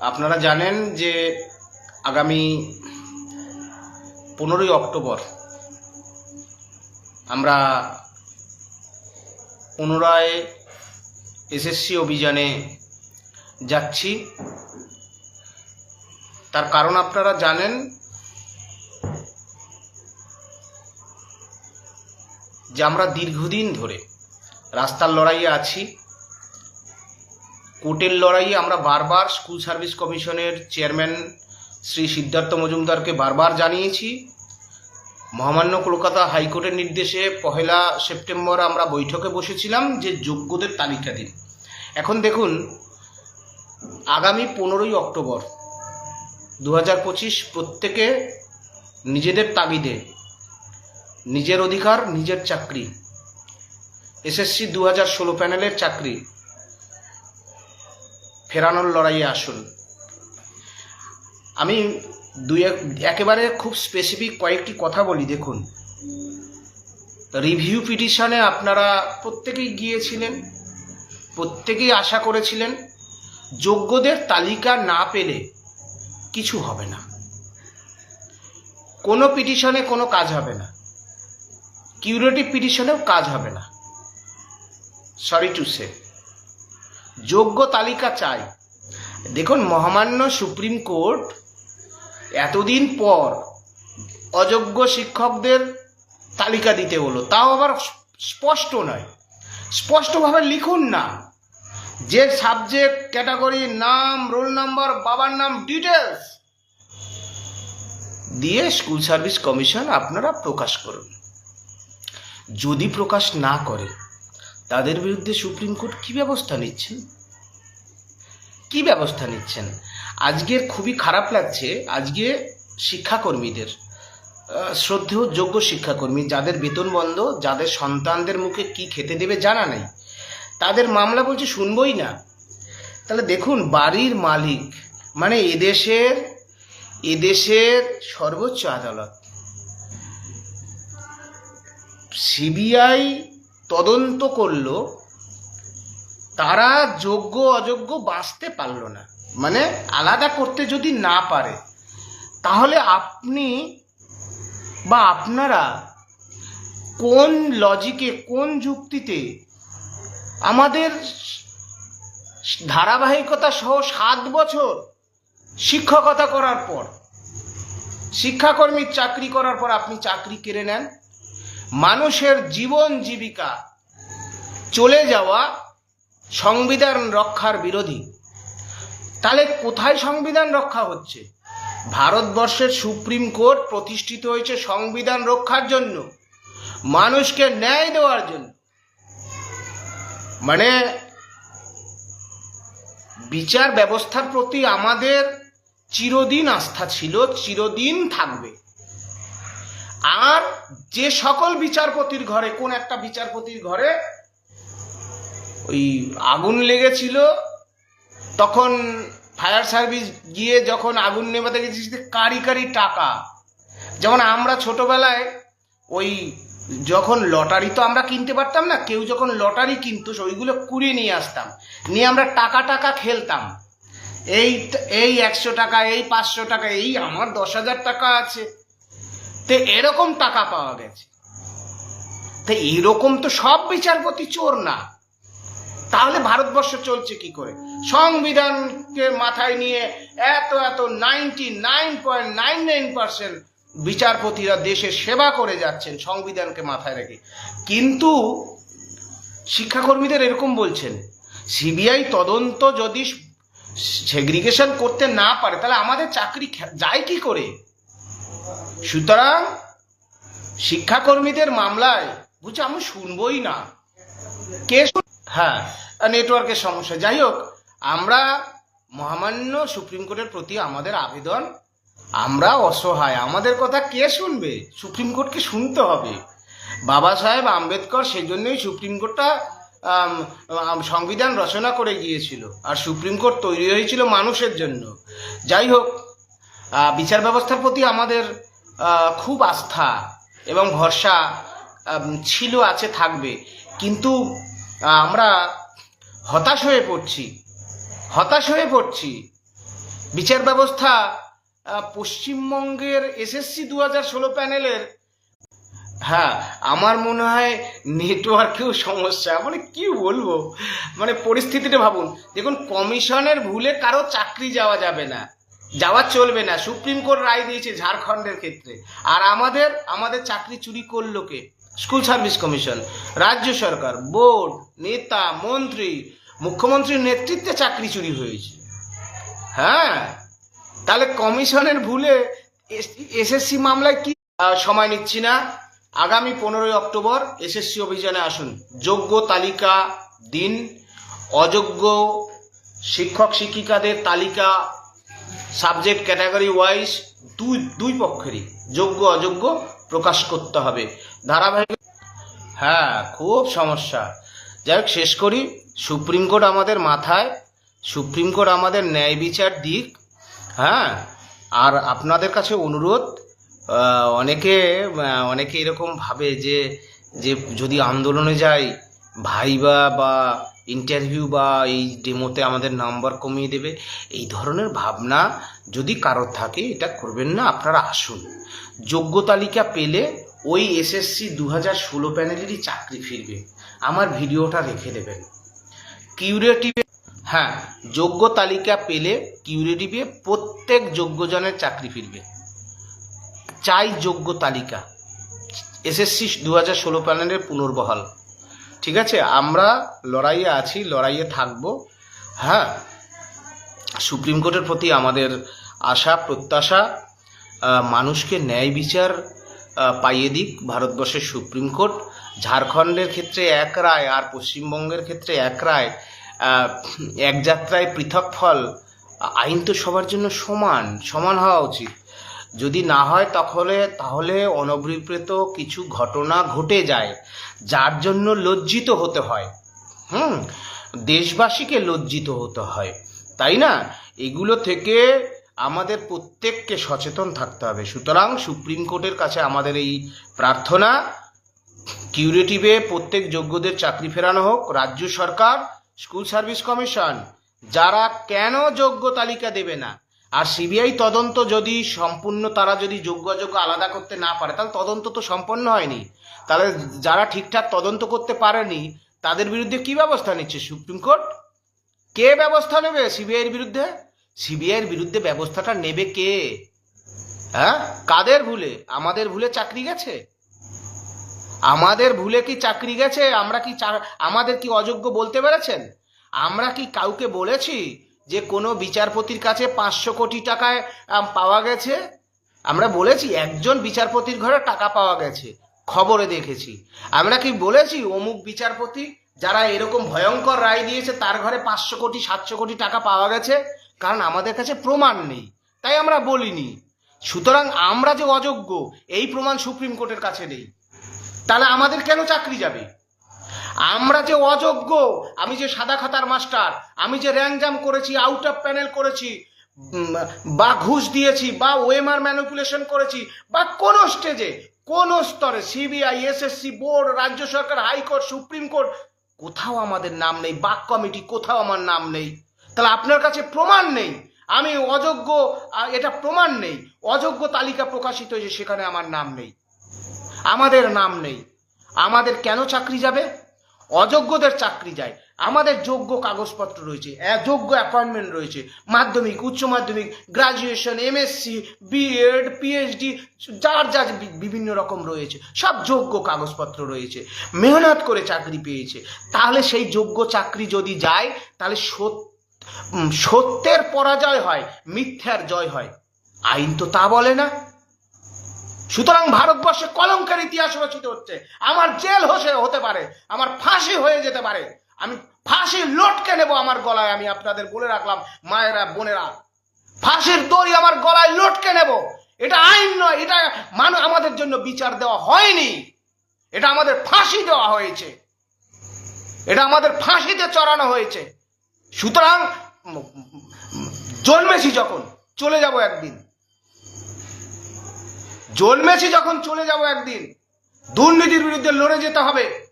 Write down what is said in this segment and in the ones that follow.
আপনারা জানেন যে আগামী পনেরোই অক্টোবর আমরা পুনরায় এসএসসি অভিযানে যাচ্ছি। তার কারণ আপনারা জানেন যে আমরা দীর্ঘদিন ধরে রাস্তার লড়াইয়ে আছি। কোর্টের লড়াইয়ে আমরা বারবার স্কুল সার্ভিস কমিশনের চেয়ারম্যান শ্রী সিদ্ধার্থ মজুমদারকে বারবার জানিয়েছি। মহামান্য কলকাতা হাইকোর্টের নির্দেশে পহেলা সেপ্টেম্বর আমরা বৈঠকে বসেছিলাম যে যোগ্যদের তালিকা দিন। এখন দেখুন, আগামী পনেরোই অক্টোবর দু পঁচিশ প্রত্যেকে নিজেদের তাগিদে, নিজের অধিকার, নিজের চাকরি। এসএসসি দু হাজার ষোলো প্যানেলের চাকরি। ফেরানোর লড়াইয়ে আসুন। আমি দুই এক, একেবারে খুব স্পেসিফিক কয়েকটি কথা বলি, দেখুন। রিভিউ পিটিশনে আপনারা প্রত্যেকেই গিয়েছিলেন, প্রত্যেকেই আশা করেছিলেন, যোগ্যদের তালিকা না পেলে কিছু হবে না। কোনো পিটিশনে কোনো কাজ হবে না। কিউরেটিভ পিটিশনেও কাজ হবে না। সরি টু সে যোগ্য তালিকা চাই। দেখুন, মহামান্য সুপ্রিম কোর্ট এতদিন পর অযোগ্য শিক্ষকদের তালিকা দিতে হলো। তাও আবার স্পষ্ট নয়। স্পষ্টভাবে লিখুন না। যে সাবজেক্ট, ক্যাটাগরি, নাম, রোল নাম্বার, বাবার নাম, ডিটেলস দিয়ে স্কুল সার্ভিস কমিশন আপনারা প্রকাশ করুন। যদি প্রকাশ না করে তাদের বিরুদ্ধে সুপ্রিম কোর্ট কি ব্যবস্থা নিচ্ছেন? কি ব্যবস্থা নিচ্ছেন? আজকের খুবই খারাপ লাগছে, আজকে শিক্ষাকর্মীদের শ্রদ্ধেয় যোগ্য শিক্ষাকর্মী, যাদের বেতন বন্ধ, যাদের সন্তানদের মুখে কি খেতে দেবে জানা নেই। তাদের মামলা বলছে শুনবই না। তাহলে দেখুন, বাড়ির মালিক মানে এদেশের এদেশের সর্বোচ্চ আদালত, সিবিআই তদন্ত করল, তারা যোগ্য অযোগ্য বাঁচতে পারল না। মানে আলাদা করতে যদি না পারে, তাহলে আপনি বা আপনারা কোন লজিকে কোন যুক্তিতে আমাদের ধারাবাহিকতা সহ সাত বছর শিক্ষকতা করার পর শিক্ষাকর্মীর চাকরি করার পর আপনি চাকরি কেড়ে নেন? মানুষের জীবন জীবিকা চলে যাওয়া সংবিধান রক্ষার বিরোধী। তাহলে কোথায় সংবিধান রক্ষা হচ্ছে? ভারতবর্ষের সুপ্রিম কোর্ট প্রতিষ্ঠিত হয়েছে সংবিধান রক্ষার জন্য, মানুষকে ন্যায় দেওয়ার জন্য। মানে বিচার ব্যবস্থার প্রতি আমাদের চিরদিন আস্থা ছিল, চিরদিন থাকবে। আর যে সকল বিচারপতির ঘরে, কোন একটা বিচারপতির ঘরে ওই আগুন লেগেছিল, তখন ফায়ার সার্ভিস গিয়ে যখন আগুন নেভাতে গেছি কারি কারি টাকা। যেমন আমরা ছোটবেলায় ওই যখন লটারি তো আমরা কিনতে পারতাম না, কেউ যখন লটারি কিনতো ওইগুলো কুড়িয়ে নিয়ে আসতাম। নিয়ে আমরা টাকা টাকা খেলতাম। এই এই একশো টাকা, এই পাঁচশো টাকা, এই আমার দশ হাজার টাকা আছে। তো এরকম টাকা পাওয়া গেছে। তো এরকম তো সব বিচারপতি চোর না। তাহলে ভারতবর্ষ চলছে কি করে? সংবিধানকে মাথায় নিয়ে এত এত ninety nine point nine nine percent বিচারপতিরা দেশের সেবা করে যাচ্ছেন সংবিধানকে মাথায় রেখে। কিন্তু শিক্ষাকর্মীদের এরকম বলছেন, সিবিআই তদন্ত যদি সেগ্রিগেশন করতে না পারে, তাহলে আমাদের চাকরি যায় কি করে? সুতরাং শিক্ষাকর্মীদের মামলায়, বুঝছি, আমি শুনবই না। কে হ্যাঁ নেটওয়ার্কের সমস্যা। যাই হোক, আমরা মহামান্য সুপ্রিম কোর্টের প্রতি আমাদের আবেদন, আমরা অসহায়। আমাদের কথা কে শুনবে? সুপ্রিম কোর্টকে শুনতে হবে। বাবা সাহেব আম্বেদকর সেই জন্যই সুপ্রিম কোর্টটা সংবিধান রচনা করে গিয়েছিল। আর সুপ্রিম কোর্ট তৈরি হয়েছিল মানুষের জন্য। যাই হোক বিচার ব্যবস্থার প্রতি আমাদের খুব আস্থা এবং ভরসা ছিল, আছে, থাকবে। কিন্তু আমরা হতাশ হয়ে পড়ছি। হতাশ হয়ে পড়ছি। বিচার ব্যবস্থা পশ্চিমবঙ্গের এসএসসি দু হাজার ষোলো প্যানেলের হ্যাঁ আমার মনে হয় নেটওয়ার্কেও সমস্যা। মানে কি বলব? মানে পরিস্থিতিটা ভাবুন। দেখুন, কমিশনের ভুলে কারও চাকরি যাওয়া যাবে না। যাওয়া চলবে না। সুপ্রিম কোর্ট রায় দিয়েছে ঝাড়খণ্ডের ক্ষেত্রে। আর আমাদের আমাদের চাকরি চুরি করল কে? স্কুল সার্ভিস কমিশন, রাজ্য সরকার, বোর্ড, নেতা, মন্ত্রী, মুখ্যমন্ত্রীর নেতৃত্বে চাকরি চুরি হয়েছে। হ্যাঁ? তাহলে কমিশনের ভুলে এসএসসি মামলায় কি? সময় নিচ্ছি না। আগামী পনেরোই অক্টোবর এসএসসি অভিযানে আসুন। যোগ্য তালিকা দিন, অযোগ্য শিক্ষক শিক্ষিকাদের তালিকা সাবজেক্ট ক্যাটাগরি ওয়াইজ দুই দুই পক্ষেরই যোগ্য, অযোগ্য প্রকাশ করতে হবে। ধারাবাহিক হ্যাঁ খুব সমস্যা। যাই হোক, শেষ করি। সুপ্রিম কোর্ট আমাদের মাথায়। সুপ্রিম কোর্ট আমাদের ন্যায় বিচার দিক। হ্যাঁ আর আপনাদের কাছে অনুরোধ অনেকে অনেকে এরকম ভাবে যে যে যদি আন্দোলনে যাই ভাইবা বা ইন্টারভিউ বা এই ডেমোতে আমাদের নাম্বার কমিয়ে দেবে। এই ধরনের ভাবনা যদি কারোর থাকে, এটা করবেন না, আপনারা আসুন। যোগ্য তালিকা পেলে ওই এসএসসি দু হাজার ষোলো প্যানেলেরই চাকরি ফিরবে। আমার ভিডিওটা রেখে দেবেন কিউরেটিভে হ্যাঁ যোগ্য তালিকা পেলে কিউরেটিভে প্রত্যেক যোগ্যজনের চাকরি ফিরবে। চাই যোগ্য তালিকা। এসএসসি দু হাজার ষোলো প্যানেলের পুনর্বহাল। ঠিক আছে? আমরা লড়াইয়ে আছি, লড়াইয়ে থাকব। হ্যাঁ সুপ্রিম কোর্টের প্রতি আমাদের আশা, প্রত্যাশা মানুষকে ন্যায় বিচার পাইয়ে দিক ভারতবর্ষের সুপ্রিম কোর্ট। ঝাড়খণ্ডের ক্ষেত্রে এক রায় আর পশ্চিমবঙ্গের ক্ষেত্রে এক রায় এক যাত্রায় পৃথক ফল আইন তো সবার জন্য সমান সমান হওয়া উচিত। যদি না হয় তাহলে তাহলে অনভিপ্রেত কিছু ঘটনা ঘটে যায়, যার জন্য লজ্জিত হতে হয়। হুম, দেশবাসীকে লজ্জিত হতে হয়। তাই না? এগুলো থেকে আমাদের প্রত্যেককে সচেতন থাকতে হবে। সুতরাং সুপ্রিম কোর্টের কাছে আমাদের এই প্রার্থনা, কিউরেটিভে প্রত্যেক যোগ্যদের চাকরি ফেরানো হোক, রাজ্য সরকার, স্কুল সার্ভিস কমিশন, যারা কেন যোগ্য তালিকা দেবে না আর সিবিআই তদন্ত যদি সম্পূর্ণ তারা যদি যোগ্য অযোগ্য আলাদা করতে না পারে, তাহলে তদন্ত তো সম্পন্ন হয়নি। তাহলে যারা ঠিকঠাক তদন্ত করতে পারেনি, তাদের বিরুদ্ধে কি ব্যবস্থা নিচ্ছে সুপ্রিম কোর্ট? কে ব্যবস্থা নেবে সিবিআইয়ের বিরুদ্ধে? সিবিআইয়ের বিরুদ্ধে ব্যবস্থাটা নেবে কে? হ্যাঁ? কাদের ভুলে? আমাদের ভুলে চাকরি গেছে? আমাদের ভুলে কি চাকরি গেছে? আমরা কি আমাদের কি অযোগ্য বলতে পেরেছেন? আমরা কি কাউকে বলেছি যে কোনো বিচারপতির কাছে পাঁচশো কোটি টাকায় পাওয়া গেছে? আমরা বলেছি, একজন বিচারপতির ঘরে টাকা পাওয়া গেছে। খবরে দেখেছি। আমরা কি বলেছি, অমুক বিচারপতি যারা এরকম ভয়ঙ্কর রায় দিয়েছে, তার ঘরে পাঁচশো কোটি, সাতশো কোটি টাকা পাওয়া গেছে? কারণ আমাদের কাছে প্রমাণ নেই। তাই আমরা বলিনি। সুতরাং আমরা যে অযোগ্য, এই প্রমাণ সুপ্রিম কোর্টের কাছে নেই। তাহলে আমাদের কেন চাকরি যাবে? আমরা যে অযোগ্য, আমি যে সাদা খাতার মাস্টার, আমি যে র্যাঙ্ক করেছি আউট অফ প্যানেল করেছি বা ঘুষ দিয়েছি, বা ওএমআর ম্যানিপুলেশন করেছি, বা কোন স্টেজে কোন স্তরে সিবিআই এসএসসি বোর্ড রাজ্য সরকার হাইকোর্ট সুপ্রিম কোর্ট কোথাও আমাদের নাম নেই, বাক কমিটি কোথাও আমার নাম নেই। তাহলে আপনার কাছে প্রমাণ নেই, আমি অযোগ্য এটা প্রমাণ নেই, অযোগ্য তালিকা প্রকাশিত হয়েছে, সেখানে আমার নাম নেই। আমাদের নাম নেই। আমাদের কেন চাকরি যাবে? অযোগ্যদের চাকরি যায়। আমাদের যোগ্য কাগজপত্র রয়েছে যোগ্য অ্যাপয়েন্টমেন্ট রয়েছে, মাধ্যমিক, উচ্চ মাধ্যমিক গ্রাজুয়েশন এমএসসি বিএড পিএইচডি যার যার বিভিন্ন রকম রয়েছে, সব যোগ্য কাগজপত্র রয়েছে। মেহনত করে চাকরি পেয়েছে। তাহলে সেই যোগ্য চাকরি যদি যায়, তাহলে সত্য সত্যের পরাজয় হয়, মিথ্যার জয় হয়। আইন তো তা বলে না। সুতরাং ভারতবর্ষে কলঙ্কের ইতিহাস রচিত হচ্ছে। আমার জেল হসে হতে পারে, আমার ফাঁসি হয়ে যেতে পারে। আমি ফাঁসি লটকে নেব আমার গলায়, আমি আপনাদের বলে রাখলাম, মায়েরা, বোনেরা। ফাঁসির দড়ি আমার গলায় লটকে নেব। এটা আইন নয়, এটা মানুষ আমাদের জন্য বিচার দেওয়া হয়নি। এটা আমাদের ফাঁসি দেওয়া হয়েছে। এটা আমাদের ফাঁসিতে চড়ানো হয়েছে। সুতরাং জন্মেছি যখন, চলে যাব একদিন। জন্মেছি যখন চলে যাব একদিন, দুর্নীতির বিরুদ্ধে লড়ে যেতে হবে।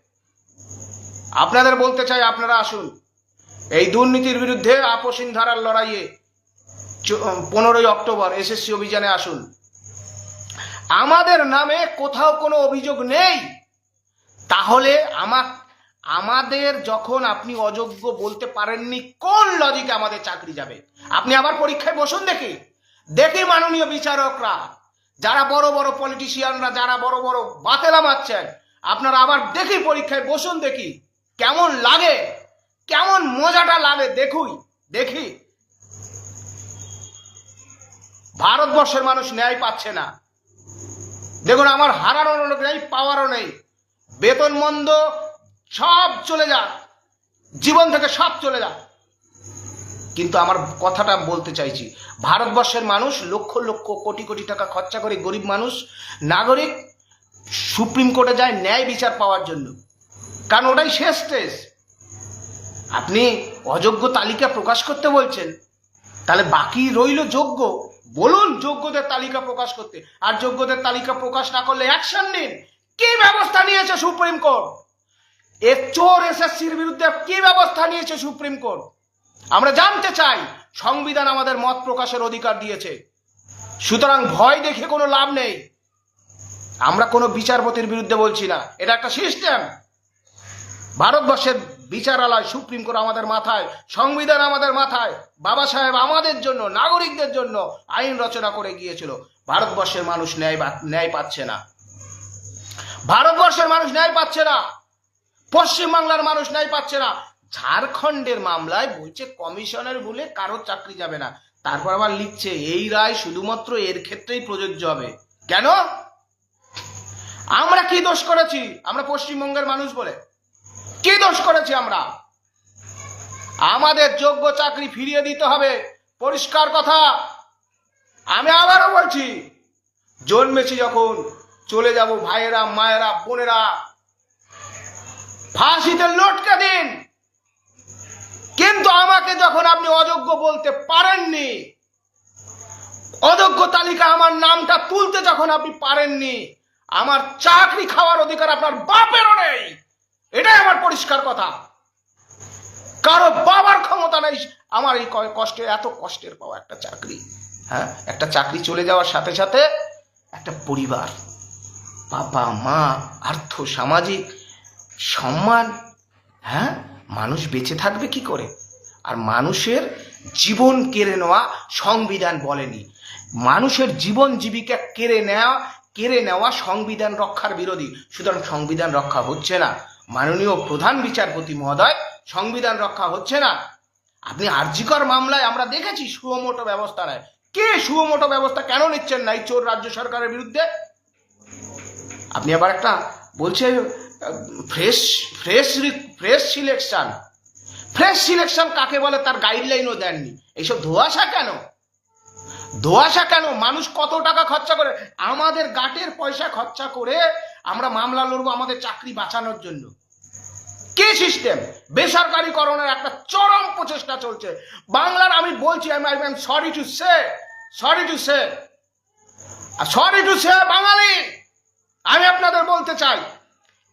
আপনাদের বলতে চাই, আপনারা আসুন। এই দুর্নীতির বিরুদ্ধে আপসীন ধারার লড়াইয়ে পনেরোই অক্টোবর এসএসসি অভিযানে আসুন। আমাদের নামে কোথাও কোনো অভিযোগ নেই। তাহলে আমার আমাদের যখন আপনি অযোগ্য বলতে পারেননি, কোন লজিকে আমাদের চাকরি যাবে? আপনি আবার পরীক্ষায় বসুন দেখি। দেখি মাননীয় বিচারকরা। যারা বড় বড় পলিটিশিয়ানরা যারা বড় বড় বাতেলা মারছেন আপনারা আবার দেখি পরীক্ষায় বসুন দেখি, কেমন লাগে, কেমন মজাটা লাগে দেখুই, দেখি। ভারতবর্ষের মানুষ ন্যায় পাচ্ছে না। দেখুন, আমার হারানোর নেই, পাওয়ারও নেই। বেতন মন্দ, সব চলে যাক। জীবন থেকে সব চলে যাক। কিন্তু আমার কথাটা বলতে চাইছি। ভারতবর্ষের মানুষ লক্ষ লক্ষ কোটি কোটি টাকা খরচা করে গরিব মানুষ, নাগরিক সুপ্রিম কোর্টে যায় ন্যায় বিচার পাওয়ার জন্য। কারণ ওটাই শেষ স্টেজ। আপনি অযোগ্য তালিকা প্রকাশ করতে বলছেন, তাহলে বাকি রইল যোগ্য। বলুন যোগ্যদের তালিকা প্রকাশ করতে। আর যোগ্যদের তালিকা প্রকাশ না করলে অ্যাকশন নিন। কি ব্যবস্থা নিয়েছে সুপ্রিম কোর্ট? এ চোর এসএসসির বিরুদ্ধে কি ব্যবস্থা নিয়েছে সুপ্রিম কোর্ট? আমরা জানতে চাই, সংবিধান আমাদের মত প্রকাশের অধিকার দিয়েছে। সুতরাং ভয় দেখে কোনো লাভ নেই। আমরা কোনো বিচারপতির বিরুদ্ধে বলছি না। এটা একটা সিস্টেম। ভারতবর্ষের বিচারালয় সুপ্রিম কোর্ট আমাদের মাথায়, সংবিধান আমাদের মাথায়। বাবা সাহেব আমাদের জন্য, নাগরিকদের জন্য আইন রচনা করে গিয়েছিল। ভারতবর্ষের মানুষ ন্যায় ন্যায় পাচ্ছে না। ভারতবর্ষের মানুষ ন্যায় পাচ্ছে না। পশ্চিমবাংলার মানুষ ন্যায় পাচ্ছে না। ঝাড়খণ্ডের মামলায় বলছে কমিশনের বলে কারোর চাকরি যাবে না। তারপর আবার লিখছে, এই রায় শুধুমাত্র এর ক্ষেত্রেই প্রযোজ্য হবে। কেন? আমরা কি দোষ করেছি? আমরা পশ্চিমবঙ্গের মানুষ বলে। কি দোষ করেছি আমরা? আমাদের যোগ্য চাকরি ফিরিয়ে দিতে হবে। পরিষ্কার কথা। আমি আবারও বলছি, জন্মেছি যখন চলে যাব ভাইয়েরা, মায়েরা, বোনেরা। ফাঁসিতে লটকে দিন। কিন্তু আমাকে যখন আপনি অযোগ্য বলতে পারেননি, অযোগ্য তালিকা আমার নামটা তুলতে যখন আপনি পারেননি, আমার চাকরি খাওয়ার অধিকার আপনার বাপেরও নেই। এটাই আমার পরিষ্কার কথা। কারও বাবার ক্ষমতা নেই, আমার এই কষ্টে, এত কষ্টের পাওয়া একটা চাকরি। হ্যাঁ একটা চাকরি চলে যাওয়ার সাথে সাথে একটা পরিবার, বাবা, মা, আর্থ, সামাজিক সম্মান হ্যাঁ মানুষ বেঁচে থাকবে কি করে? আর মানুষের জীবন কেড়ে নেওয়া সংবিধান বলেনি। মানুষের জীবন জীবিকা কেড়ে নেওয়া কেড়ে নেওয়া সংবিধান রক্ষার বিরোধী। সুতরাং সংবিধান রক্ষা হচ্ছে না। মাননীয় প্রধান বিচারপতি মহোদয়, সংবিধান রক্ষা হচ্ছে না। আপনি আর্জিকর মামলায় আমরা দেখেছি সুমোটো ব্যবস্থা নেয়। কে সুমোটো ব্যবস্থা কেন নিচ্ছেন না এই চোর রাজ্য সরকারের বিরুদ্ধে? আপনি আবার একটা বলছে fresh fresh fresh selection fresh selection কাকে বলে? তার গাইডলাইনও দেননি। এইসব ধোয়াশা কেন? ধোয়াশা কেন? মানুষ কত টাকা খরচা করে? আমাদের গাটের পয়সা খরচা করে আমরা মামলা লড়বো আমাদের চাকরি বাঁচানোর জন্য। কে সিস্টেম বেসরকারিকরণের একটা চরম প্রচেষ্টা চলছে। বাংলার আমি বলছি, আমি I am sorry to say sorry to say sorry to say বাঙালি, আমি আপনাদের বলতে চাই,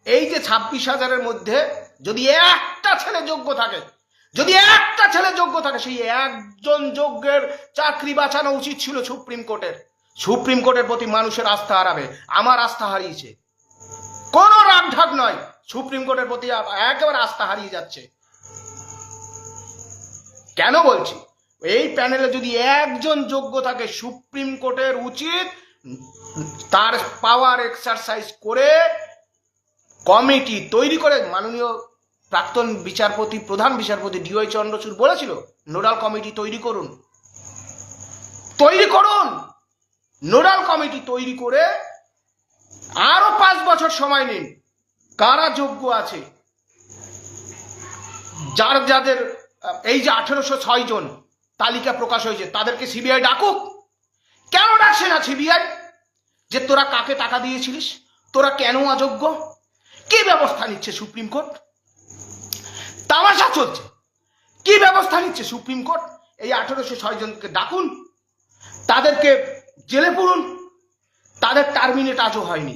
এই যে ছাব্বিশ হাজারের মধ্যে যদি একটা ছেলে যোগ্য থাকে, যদি একটা ছেলে যোগ্য থাকে, সেই একজন যোগ্যের চাকরি বাঁচানো উচিত ছিল সুপ্রিম কোর্টের। সুপ্রিম কোর্টের প্রতি মানুষের আস্থা হারাবে, আমার আস্থা হারিয়েছে। কোনো রাগ ঢাক নয়, সুপ্রিম কোর্টের প্রতি একেবারে আস্থা হারিয়ে যাচ্ছে। কেন বলছি? এই প্যানেলে যদি একজন যোগ্য থাকে, সুপ্রিম কোর্টের উচিত, তার পাওয়ার এক্সারসাইজ করে কমিটি তৈরি করে মাননীয় প্রাক্তন বিচারপতি, প্রধান বিচারপতি ডিওয়াই চন্দ্রচূড় বলেছিল, নোডাল কমিটি তৈরি করুন। তৈরি করুন! নোডাল কমিটি তৈরি করে আরও পাঁচ বছর সময় নিন। কারা যোগ্য আছে? যার যাদের, এই যে আঠেরোশো ছয় জন তালিকা প্রকাশ হয়েছে, তাদেরকে সিবিআই ডাকুক। কেন ডাকছে না সিবিআই? যে তোরা কাকে টাকা দিয়েছিলিস? তোরা কেন অযোগ্য? কি ব্যবস্থা নিচ্ছে সুপ্রিম কোর্ট? তামাশা চলছে। কি ব্যবস্থা নিচ্ছে সুপ্রিম কোর্ট? এই আঠেরোশো ছয় জনকে ডাকুন। তাদেরকে জেলে পুরুন। তাদের টার্মিনেট আজও হয়নি।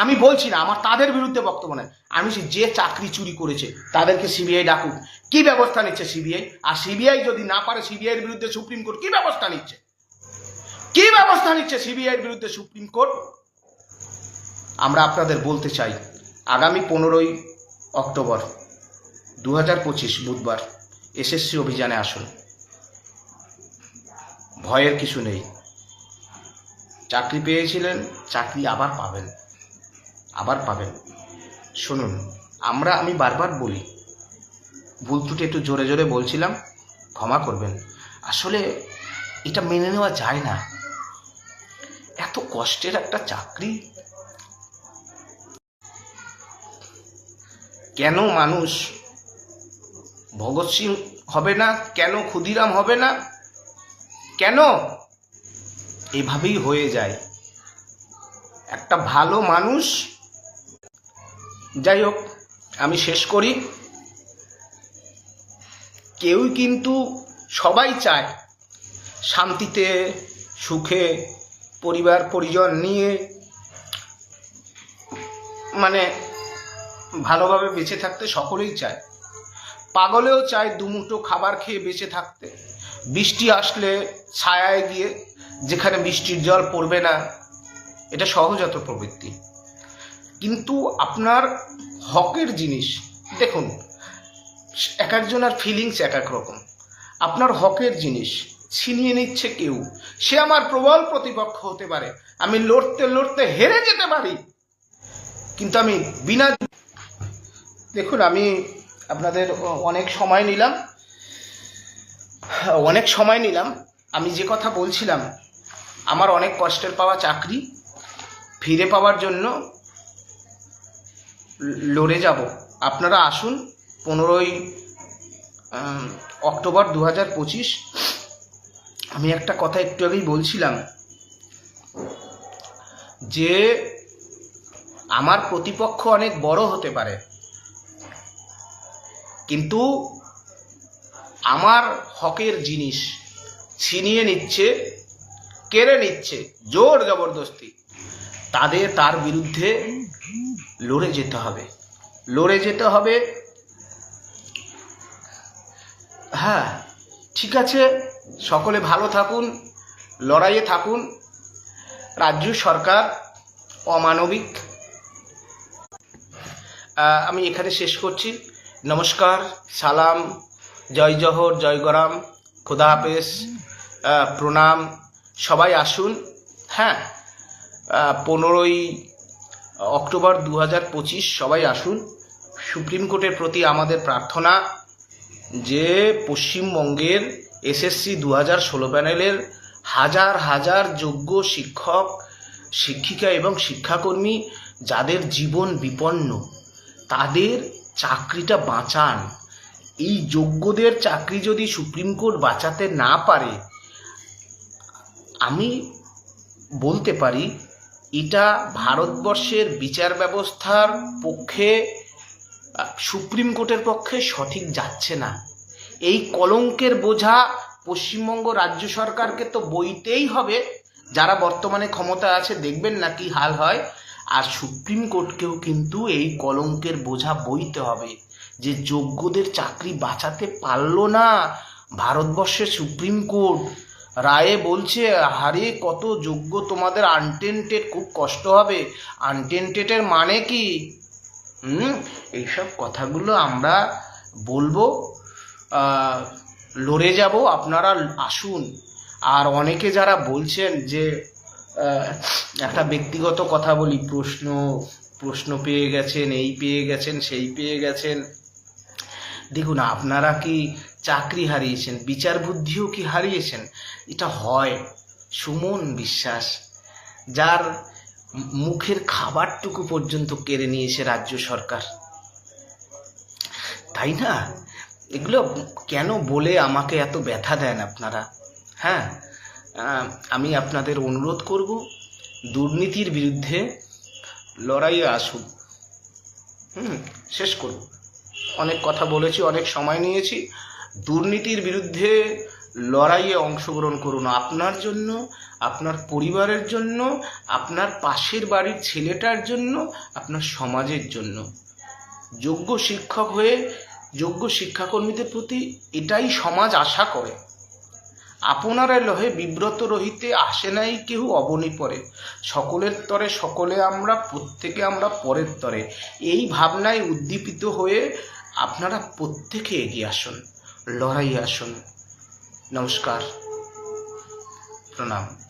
আমি বলছি না, আমার তাদের বিরুদ্ধে বক্তব্য নেই আমি যে চাকরি চুরি করেছে, তাদেরকে সিবিআই ডাকুক। কি ব্যবস্থা নিচ্ছে সিবিআই? আর সিবিআই যদি না পারে সিবিআই এর বিরুদ্ধে সুপ্রিম কোর্ট, কি ব্যবস্থা নিচ্ছে? কি ব্যবস্থা নিচ্ছে সিবিআই এর বিরুদ্ধে সুপ্রিম কোর্ট? আমরা আপনাদের বলতে চাই আগামী পনেরোই অক্টোবর দু হাজার পঁচিশ বুধবার এসএসসি অভিযানে আসুন। ভয়ের কিছু নেই। চাকরি পেয়েছিলেন, চাকরি আবার পাবেন। আবার পাবেন। শুনুন, আমরা, আমি বারবার বলি, ভুল ত্রুটি একটু জোরে জোরে বলছিলাম, ক্ষমা করবেন। আসলে এটা মেনে নেওয়া যায় না। এত কষ্টের একটা চাকরি কেন মানুষ ভগৎ সিং হবে না? কেন ক্ষুদিরাম হবে না? কেন? এভাবেই হয়ে যায়। একটা ভালো মানুষ। যাই হোক, আমি শেষ করি। কেউই কিন্তু সবাই চায় শান্তিতে, সুখে পরিবার পরিজন নিয়ে মানে ভালোভাবে বেঁচে থাকতে সকলেই চায়। পাগলেও চায় দুমুঠো খাবার খেয়ে বেঁচে থাকতে। বৃষ্টি আসলে ছায়ায় গিয়ে যেখানে বৃষ্টির জল পড়বে না, এটা সহজাত প্রবৃত্তি। কিন্তু আপনার হকের জিনিস, দেখুন, এক একজনের ফিলিংস এক এক রকম। আপনার হকের জিনিস, ছিনিয়ে নিচ্ছে কেউ। সে আমার প্রবল প্রতিপক্ষ হতে পারে। আমি লড়তে লড়তে হেরে যেতে পারি। কিন্তু আমি বিনা দেখুন, আমি আপনাদের অনেক সময় নিলাম, অনেক সময় নিলাম। আমি যে কথা বলছিলাম, আমার অনেক কষ্টের পাওয়া চাকরি, ফিরে পাওয়ার জন্য লড়ে যাব। আপনারা আসুন, পনেরোই অক্টোবর দু পঁচিশ। আমি একটা কথা একটু আগেই বলছিলাম, যে আমার প্রতিপক্ষ অনেক বড় হতে পারে। কিন্তু আমার হকের জিনিস ছিনিয়ে নিচ্ছে, কেড়ে নিচ্ছে, জোর জবরদস্তি। তাদের তার বিরুদ্ধে লড়ে যেতে হবে। লড়ে যেতে হবে। হ্যাঁ ঠিক আছে, সকলে ভালো থাকুন, লড়াইয়ে থাকুন। রাজ্য সরকার অমানবিক। আমি এখানে শেষ করছি। নমস্কার, সালাম, জয় জহর, জয় গরাম, খোদা হাফেজ প্রণাম, সবাই আসুন হ্যাঁ পনেরোই অক্টোবর দু পঁচিশ সবাই আসুন। সুপ্রিম কোর্টের প্রতি আমাদের প্রার্থনা যে পশ্চিমবঙ্গের এসএসসি দু হাজার ষোলো প্যানেলের হাজার হাজার যোগ্য শিক্ষক, শিক্ষিকা এবং শিক্ষাকর্মী যাদের জীবন বিপন্ন, তাদের চাকরিটা বাঁচান। এই যোগ্যদের চাকরি যদি সুপ্রিম কোর্ট বাঁচাতে না পারে, আমি বলতে পারি এটা ভারতবর্ষের বিচার ব্যবস্থার পক্ষে, সুপ্রিম কোর্টের পক্ষে সঠিক যাচ্ছে না। এই কলঙ্কের বোঝা পশ্চিমবঙ্গ রাজ্য সরকারকে তো বইতেই হবে। যারা বর্তমানে ক্ষমতা আছে, দেখবেন না কি হাল হয়। আর সুপ্রিম কোর্টকেও কিন্তু এই কলঙ্কের বোঝা বইতে হবে যে যোগ্যদের চাকরি বাঁচাতে পারল না ভারতবর্ষের সুপ্রিম কোর্ট। রায়ে বলছে হারে কত যোগ্য তোমাদের আনটেন্টেড খুব কষ্ট হবে। আনটেন্টেডের মানে কি? হুম, এইসব কথাগুলো আমরা বলব। লড়ে যাব, আপনারা আসুন। আর অনেকে যারা বলছেন যে একটা ব্যক্তিগত কথা বলি। প্রশ্ন প্রশ্ন পেয়ে গেছেন, এই পেয়ে গেছেন, সেই পেয়ে গেছেন। দেখুন, আপনারা কি চাকরি হারিয়েছেন? বিচার বুদ্ধিও কি হারিয়েছেন? এটা হয়। সুমন বিশ্বাস, যার মুখের খাবারটুকু পর্যন্ত কেড়ে নিয়েছে রাজ্য সরকার। তাই না? এগুলো কেন বলে আমাকে এত ব্যথা দেন আপনারা? হ্যাঁ? আমি আপনাদের অনুরোধ করব, দুর্নীতির বিরুদ্ধে লড়াইয়ে আসুন। হুম, শেষ করব অনেক কথা বলেছি, অনেক সময় নিয়েছি। দুর্নীতির বিরুদ্ধে লড়াইয়ে অংশগ্রহণ করুন। আপনার জন্য, আপনার পরিবারের জন্য, আপনার পাশের বাড়ির ছেলেটার জন্য, আপনার সমাজের জন্য। যোগ্য শিক্ষক হয়ে, যোগ্য শিক্ষাকর্মীদের প্রতি এটাই সমাজ আশা করে। আপনারা লহে বিব্রত রহিতে আসে নাই কেউ অবনী পরে। সকলের তরে সকলে আমরা, প্রত্যেকে আমরা পরের তরে। এই ভাবনায় উদ্দীপিত হয়ে আপনারা প্রত্যেকে এগিয়ে আসুন লড়াই আসুন। নমস্কার, প্রণাম।